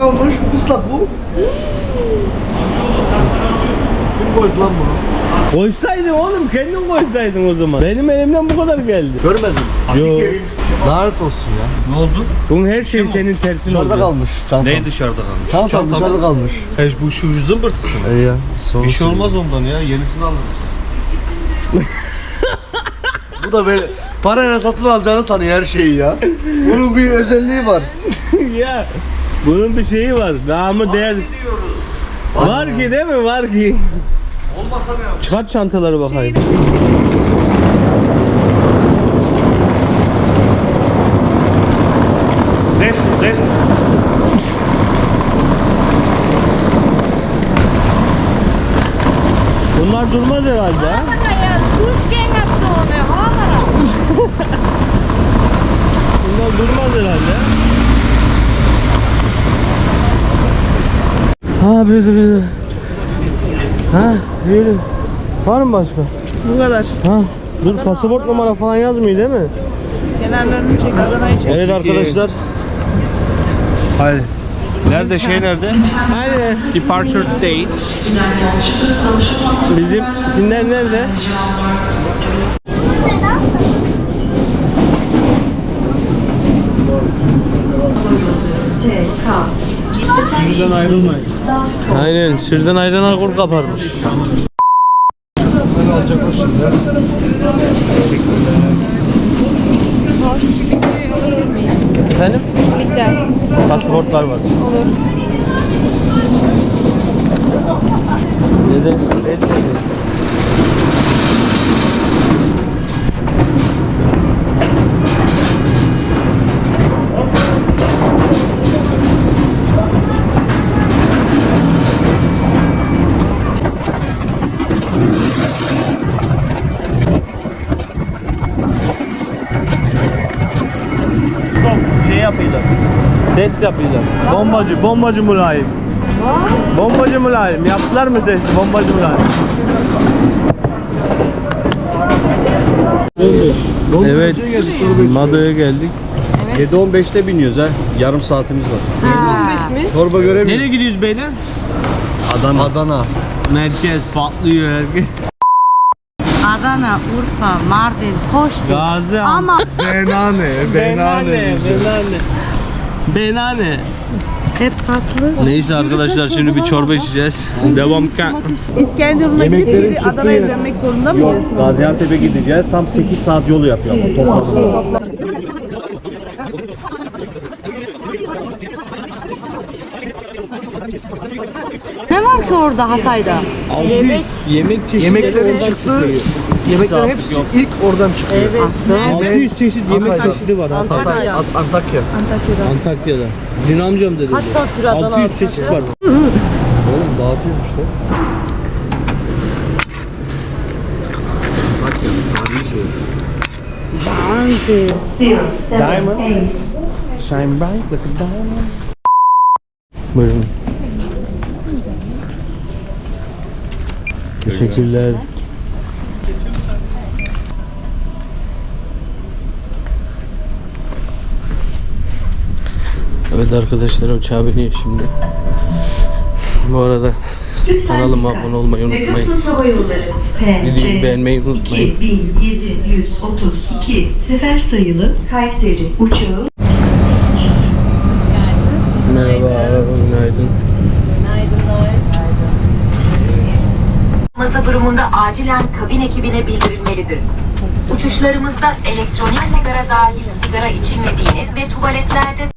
Olmuş ıslak bu. Kim koydu lan bunu? Koysaydın oğlum kendin koysaydın o zaman. Benim elimden bu kadar geldi. Görmedin. Yo. Lanet olsun ya. Ne oldu? Bunun her şey senin tersin Dışarıda oldu. kalmış çantam. Ne dışarıda kalmış? Çantam Çanta dışarıda mı? kalmış. He bu şu zımbırtısı mı? E ya. Bir şey olmaz ondan ya. Yenisini alırız. Bu da böyle parayla satın alacağını sanıyor her şeyi ya. Bunun bir özelliği var. ya bunun bir şeyi var. Namı değer. Var ki değil mi? Var ki. Olmasa ne yapacak? Çıkart çantaları bakayım. Rest, rest. Bunlar durmaz herhalde ha. Bunlar durmaz herhalde. Ha böyle böyle. Ha böyle. Var mı başka? Bu kadar. Ha dur pasaport numara falan yazmıyor değil mi? Kenarlarını çek, Adana'yı çek. Evet arkadaşlar. Haydi. Nerede şey nerede? Hadi. Departure date. Bizim kimler nerede? Bizden ayrılmayın. Aynen. Sürden ayrılan kur kaparmış. Ben alacak o şimdi. Efendim? Bitter. Pasaportlar var. Olur. Neden? Belli. Test yapıyorlar. Bombacı, bombacı mülayim. Bombacı mülayim. Yaptılar mı test? Bombacı mülayim. Evet. Mado'ya geldik. 7.15'te biniyoruz ha. Yarım saatimiz var. 15 mi? Torba göremiyorum. Nereye gidiyoruz beyler? Adana. Adana. Merkez patlıyor herkes. Adana, Urfa, Mardin, Koçtu. Gazi Ama Benane. Benane. Benane. Benane. hep tatlı. Neyse arkadaşlar şimdi bir çorba içeceğiz. Devam kan. İskenderun'a gidip geri Adana'ya dönmek zorunda mıyız? Gaziantep'e gideceğiz. Tam 8 saat yolu yapıyor ama toplamda. Ne var ki orada Hatay'da? Yemek. Yemek çeşitleri Yemeklerin çıktığı. Yemeklerin saatlik hepsi yol. ilk oradan çıkıyor. Evet. 600 çeşit yemek Antalya'da. çeşidi var Antalya'da. Antakya. Ant- Antakya. Antakya'da. Antakya'da. Dün amcam dedi. Kaç saat süre Adana 600 çeşit var. Oğlum dağıtıyoruz işte. Diamond. Shine bright like a diamond. Buyurun. Teşekkürler. Evet arkadaşlar uçağa biniyor şimdi. Bu arada kanalıma abone olmayı unutmayın. Pegasus Hava Yolları Videoyu beğenmeyi unutmayın. 2732 sefer sayılı Kayseri uçağı Merhaba, günaydın. Masa durumunda acilen kabin ekibine bildirilmelidir. Uçuşlarımızda elektronik sigara dahil sigara içilmediğini ve tuvaletlerde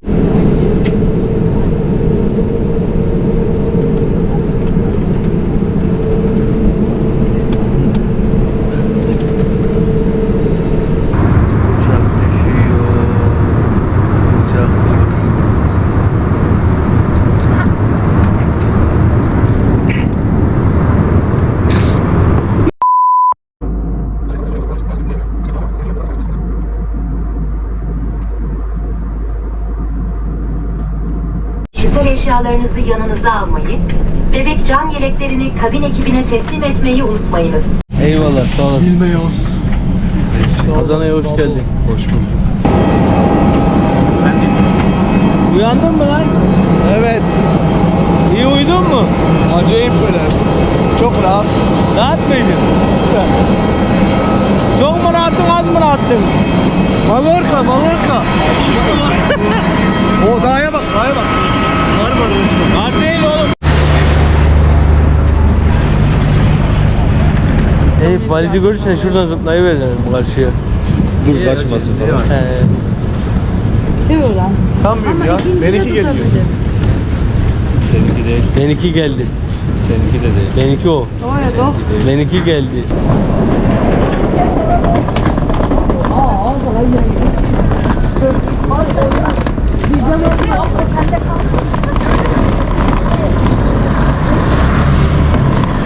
eşyalarınızı yanınıza almayı, bebek can yeleklerini kabin ekibine teslim etmeyi unutmayınız. Eyvallah, sağ olasın. Bilmeyi olsun. Adana'ya hoş geldin. Hoş bulduk. Uyandın mı lan? Evet. Acayip böyle. Çok rahat. Rahat mıydın? Süper. Çok mu rahattın az mı rahattın? Mallorca, Mallorca. o dağa bak, dağa bak. Var değil oğlum. Hey valizi görürsen şuradan zıplayıverelim karşıya. Dur kaçmasın falan. He. Sanmıyorum ya. Benimki geliyor. Seninki değil. Benimki geldi. Seninki de değil. Benimki o. Oya doch. Benimki geldi.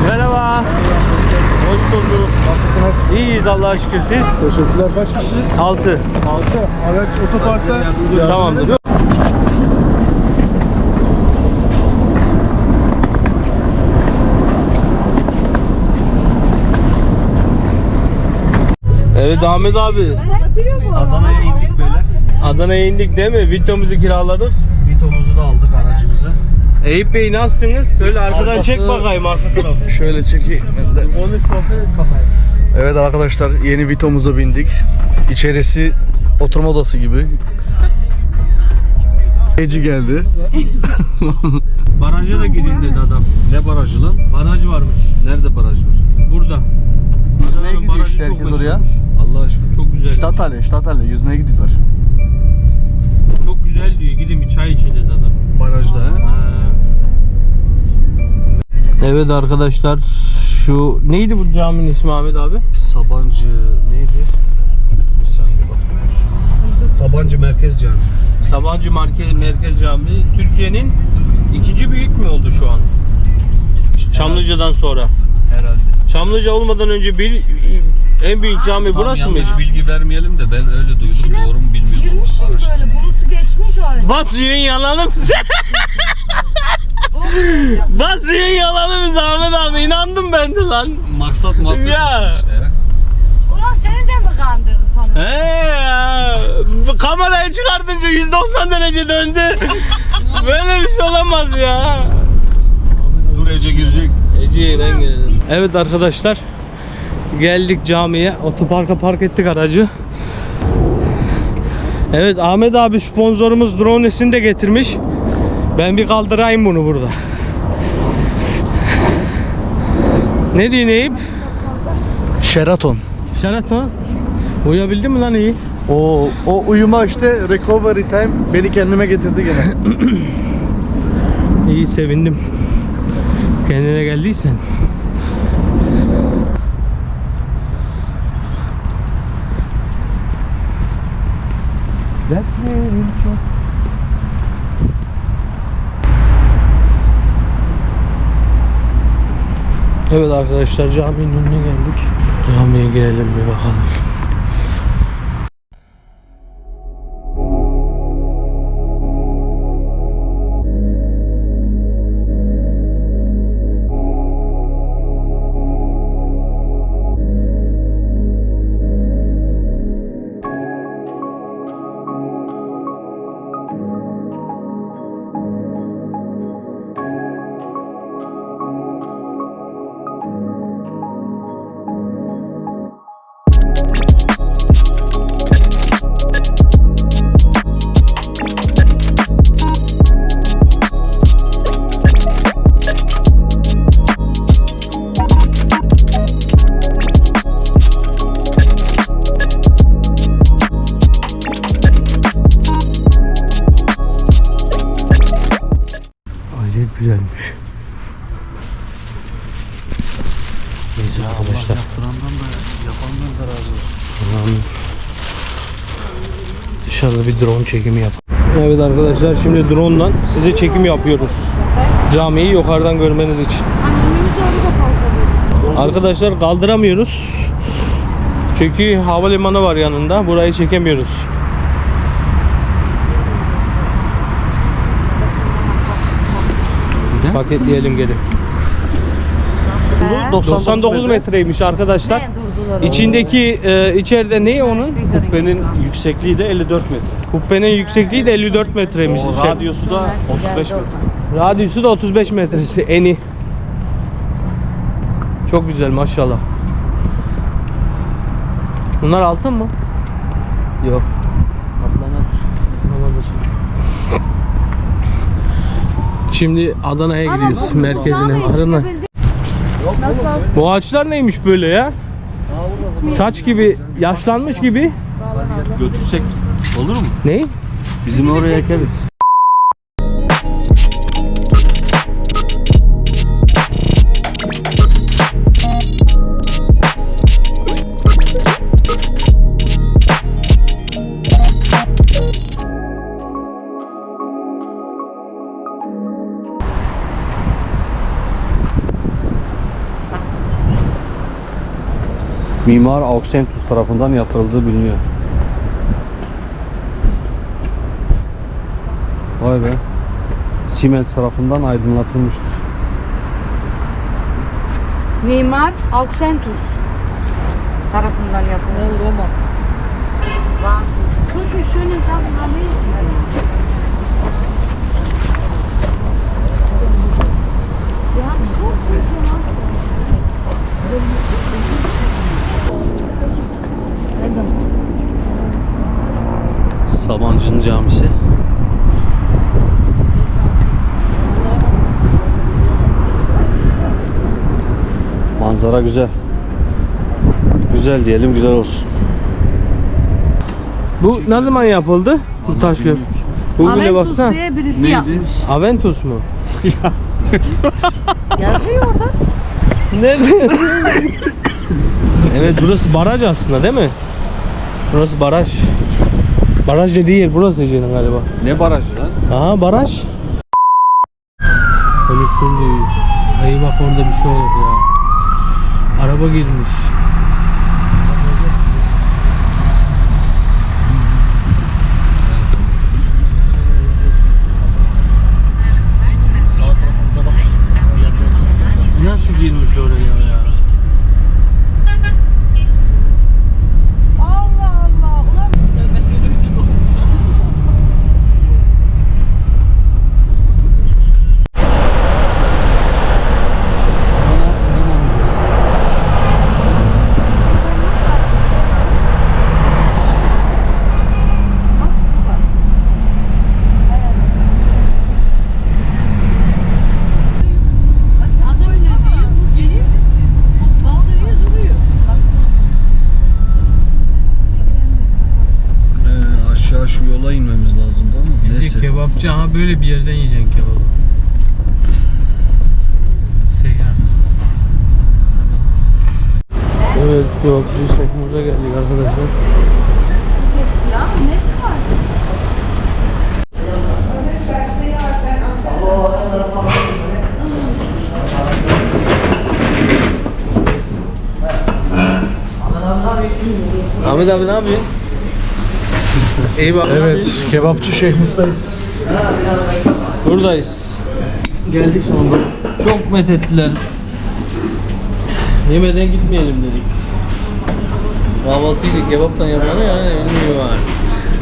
Merhaba. Hoş bulduk. Nasılsınız? İyiyiz Allah'a şükür siz. Teşekkürler. Kaç kişiyiz? 6. 6. Araç otoparkta. Tamamdır. Evet Ahmet abi. Adana'ya indik beyler. Adana'ya indik değil mi? Vitomuzu kiraladık. Vitomuzu da aldık aracımıza. Eyüp Bey nasılsınız? Şöyle arkadan Arkası- çek bakayım arka tarafı. Şöyle çekeyim. Konuş sohbet bakayım. Evet arkadaşlar yeni Vito'muza bindik. İçerisi oturma odası gibi. Geci geldi. Baraja da gidin dedi adam. Ne barajı lan? Baraj varmış. Nerede baraj var? Burada. Yüzmeye Adana'nın gidiyor barajı işte çok herkes oraya. meşhurmuş. Allah aşkına. Çok güzel. Stadthalle, Stadthalle yüzmeye gidiyorlar. Çok güzel diyor. Gidin bir çay için dedi adam. Barajda ha? Evet arkadaşlar şu neydi bu caminin ismi Ahmet abi? Sabancı neydi? Bir saniye bak. Sabancı Merkez Camii. Sabancı Merkez, Merkez Camii Türkiye'nin ikinci büyük mü oldu şu an? Çamlıca'dan sonra. Herhalde. Çamlıca olmadan önce bir en büyük cami Tam burası yanlış mıydı? bilgi vermeyelim de ben öyle duydum. Doğru mu bilmiyorum ama araştırdım. bulutu geçmiş öyle. Basıyorsun yalanı mı sen? Basıyorsun yalanı mı Ahmet abi? İnandım ben de lan. Maksat muhabbet Ya. işte ya. Ulan seni de mi kandırdı sonra? He ya. Bu Kamerayı çıkartınca 190 derece döndü. Böyle bir şey olamaz ya. Dur Ece girecek. Ece'ye ben gelelim. Evet arkadaşlar. Geldik camiye. Otoparka park ettik aracı. Evet Ahmet abi sponsorumuz dronesini de getirmiş. Ben bir kaldırayım bunu burada. Ne diyor Eyüp? Sheraton. Şerat Uyuyabildin mi lan iyi? O o uyuma işte recovery time beni kendime getirdi gene. İyi sevindim. Kendine geldiysen. Dertlerim çok. Evet arkadaşlar caminin önüne geldik. Camiye girelim bir bakalım. Çekimi yap. Evet arkadaşlar şimdi drone ile size çekim yapıyoruz. Camiyi yukarıdan görmeniz için. Arkadaşlar kaldıramıyoruz. Çünkü havalimanı var yanında. Burayı çekemiyoruz. Paketleyelim geri. 99 metreymiş arkadaşlar. İçindeki e, içeride ne onun? Kubbenin yüksekliği de 54 metre. Kubbenin yüksekliği de 54 metreymiş. O Şey, radyosu da 35 metre. Radyüsü de 35 metresi eni. Çok güzel maşallah. Bunlar altın mı? Yok. Ablamadır. Şimdi Adana'ya gidiyoruz merkezine. Adana. Bu ağaçlar neymiş böyle ya? Saç gibi, yaşlanmış gibi. Götürsek olur mu? Ne? Bizim oraya ekeriz. Mimar Auxentus tarafından yaptırıldığı biliniyor. Vay be. Siemens tarafından aydınlatılmıştır. Mimar Auxentus tarafından yapıldı. Roma. Çünkü güzel. Sabancı'nın camisi. Manzara güzel. Güzel diyelim güzel olsun. Bu ne zaman yapıldı? Bu taş köprü. Bu bile Aventus baksana. diye birisi yapmış. Aventus mu? Yazıyor orada. Nerede? evet burası baraj aslında değil mi? Burası baraj. Baraj da değil burası Ece'nin galiba. Ne barajı lan? Aha baraj. Polis diyor. Ay bak orada bir şey oldu ya. Araba girmiş. Nasıl girmiş oraya ya? Allah Allah. Ulan Ee, aşağı şu yola inmemiz lazım değil kebapçı aha böyle bir yerden yiyeceksin kebabı. Seyyar. Evet kebapçı sokumuza geldik arkadaşlar. Ahmet abi ne yapıyorsun? Eyvallah. Evet, kebapçı Şeyh Musta'yız. Buradayız. Geldik sonunda. Çok methettiler. Yemeden gitmeyelim dedik. Kahvaltıyı da kebaptan yapmalı ya. Ünlü var.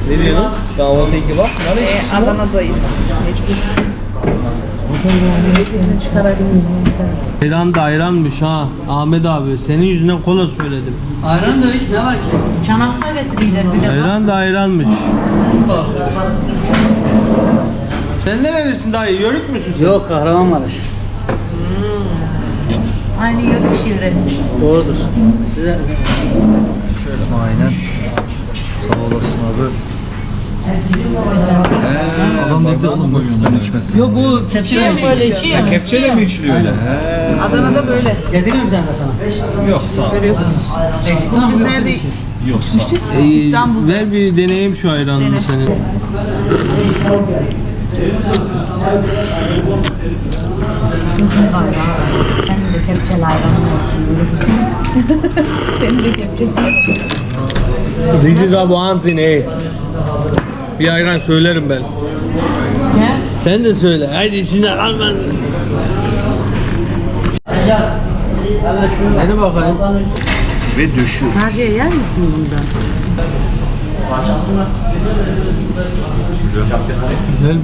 Ne diyorsunuz? Kahvaltıyı kebap. Nerede e, Adana'dayız. Mecbur. Ayran da ayranmış ha. Ahmet abi senin yüzünden kola söyledim. Ayran da hiç ne var ki? Bir de. Ayran da ayranmış. Sen nerelisin dayı? Yörük müsün sen? Yok Kahramanmaraş. Aynı yurt şivresi. Doğrudur. Size Aynen. Sağ olasın abi. Adam dedi oğlum sen içmezsin. Yok bu kepçeyle mi Böyle içi ya. Kepçeyle mi içiliyor öyle? He. Adana'da böyle. Getireyim bir tane de sana. Yok sağ ol. Görüyorsunuz. Eksik mı? Biz Yok, nerede. Yok sağ ol. İstanbul'da. Ver bir deneyeyim şu ayranını Dene. senin. Senin de kepçeli hayranın olsun. Senin de kepçe. This is a one thing hey. Bir ayran söylerim ben. Sen de söyle. Haydi içinde kalmaz. Hadi bakayım. Ve düşüyor. Naciye yer misin bundan? Güzel mi?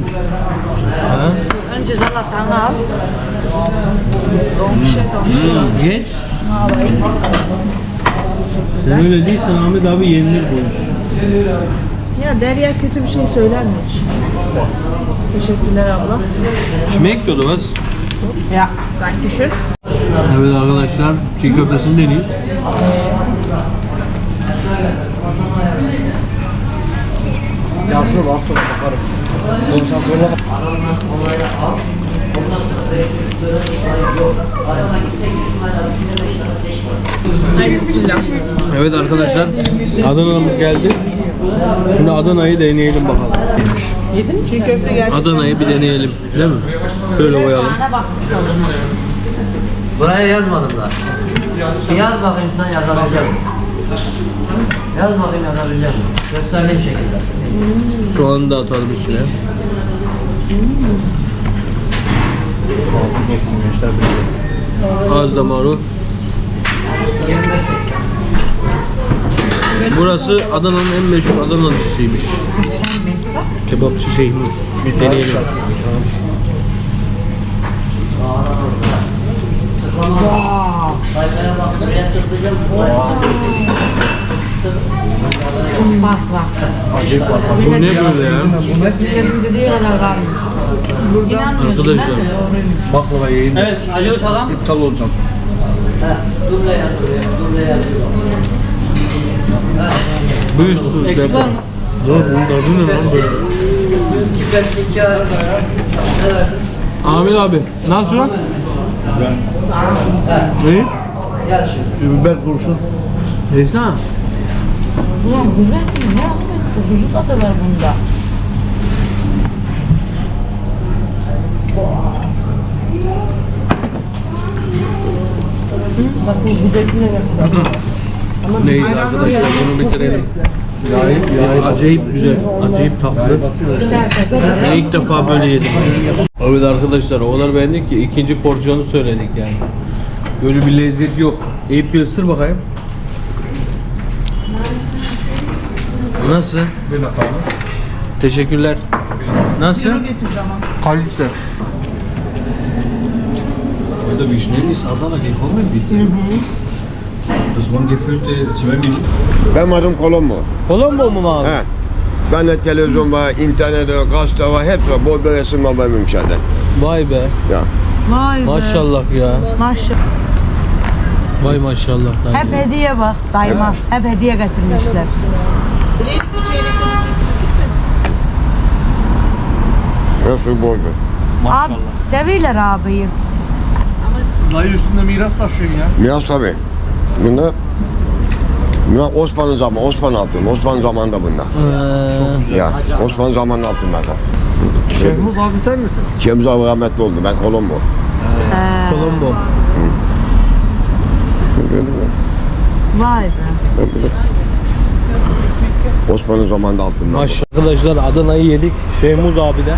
Ha? Önce salatanı al. Dolmuş et olmuş. Hmm, geç. Sen öyle değilsen Ahmet abi yenilir bu iş. Ya Derya kötü bir şey söyler mi hiç? Teşekkürler abla. Schmeckt oder was? Ya sanki şu. Evet arkadaşlar çiğ köftesini deniyoruz. Yasını az sonra bakarım. Konsantre ol. Evet arkadaşlar Adana'mız geldi. Şimdi Adana'yı deneyelim bakalım. Yedin mi? Çiğ köfte gerçekten. Adana'yı bir deneyelim. Değil mi? Şöyle koyalım. Buraya yazmadım da. Bir yaz bakayım sen yazabilecek misin? Yaz bakayım yazabilecek misin? Gösterdiğim şekilde. Soğanı da atalım üstüne. Az da marul. Burası Adana'nın en meşhur Adanalısıymış. Kebapçı Şeyhmus. Bir deneyelim. Sayfaya bak, buraya tıklayacağım. Bak bak. Bu ne böyle ya? Yerim dediği kadar kalmış. Arkadaşlar. Baklava yayın. Evet, acılı salam. İptal olacağım. Ha, duble yaz buraya, duble yaz. Bu üstü depo. Zor bunun tadı ne lan böyle? Ahmet abi nasıl lan? Ne? Yaz şimdi. Biber kurşun. Neyse. Ulan güzel mi? Ne Ahmet? Bu Kuzu tadı var bunda. Hı, Bak bu güzelliğine bak. Neydi arkadaşlar bunu bitirelim. Acayip güzel, acayip tatlı. Ben ilk defa böyle yedim. Evet arkadaşlar o kadar beğendik ki ikinci porsiyonu söyledik yani. Böyle bir lezzet yok. Eyüp bir ısır bakayım. Nasıl? Teşekkürler. Nasıl? Kalite. Oder wie schnell ist Adana gekommen, bitte? Das waren gefüllte zwei Minuten. Benim adım Kolombo. Kolombo mu abi? He. Ben de televizyon var, internet var, gazete var, hepsi var. Bol böyle ısınma benim mümkünde. Vay be. Ya. Vay be. Maşallah ya. Maşallah. Vay maşallah. Hep hediye bak dayıma. Hep hediye getirmişler. Nasıl bol be. Abi, seviyorlar abiyi. Dayı üstünde miras taşıyorsun ya. Miras tabii. Bunda Bunlar Osmanlı zamanı, Osmanlı altın. Osmanlı zamanında bunlar. Ee, Ya, Osmanlı zamanı altın ben de. Şehmuz abi sen misin? Cemil abi rahmetli oldu. Ben Kolombo. Kolombo. Vay be. Osmanlı zamanında altından. bu. Maşallah. Arkadaşlar Adana'yı yedik. Şeymuz abi de.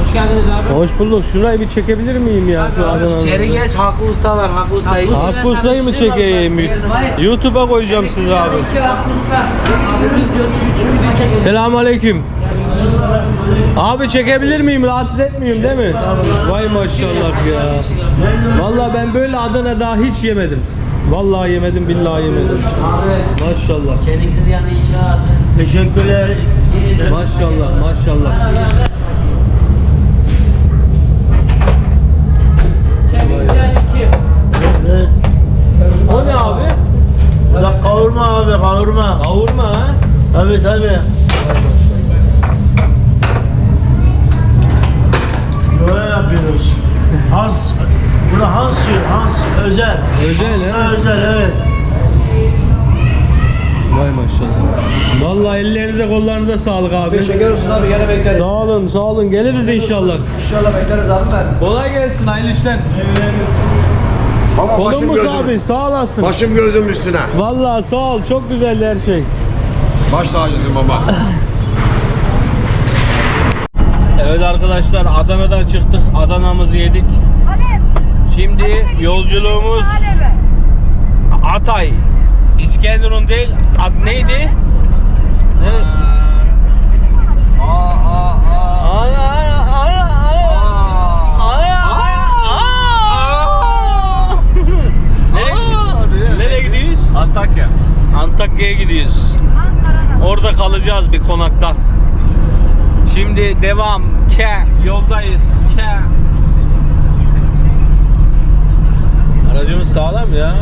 Hoş geldiniz abi. Hoş bulduk. Şurayı bir çekebilir miyim ya? Şu Adana'nın. İçeri geç, Hakkı Usta var, Hakkı Usta'yı. Hakkı Usta'yı mı çekeyim? YouTube'a koyacağım sizi abi. Selamun Aleyküm. Abi çekebilir miyim? Rahatsız etmeyeyim değil mi? Vay maşallah ya. Vallahi ben böyle Adana daha hiç yemedim. Vallahi yemedim, billahi yemedim. Maşallah. Kemiksiz yani inşaat. Teşekkürler. Maşallah, maşallah. O ne abi? Ya kavurma abi kavurma. Kavurma ha? Tabii tabii. Kollarınıza sağlık abi. Teşekkür olsun abi, gene bekleriz. Sağ olun, sağ olun. Geliriz inşallah. İnşallah bekleriz abi ben. Kolay gelsin, hayırlı işler. Baba Kolun başım mu gözüm. abi? Sağ olasın. Başım gözüm üstüne. Vallahi sağ ol. Çok güzel her şey. Baş tacısın baba. Evet arkadaşlar Adana'dan çıktık. Adana'mızı yedik. Şimdi yolculuğumuz Hatay İskenderun değil. Ad neydi? Nere? Antakya. Antakya'ya gidiyoruz. Orada kalacağız bir konakta. Şimdi devam. Ke yoldayız. Ke. Aracımız sağlam ya.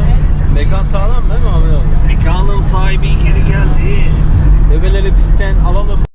Mekan sağlam değil mi abi? Mekanın sahibi geri geldi. Bebeleri pistten alalım.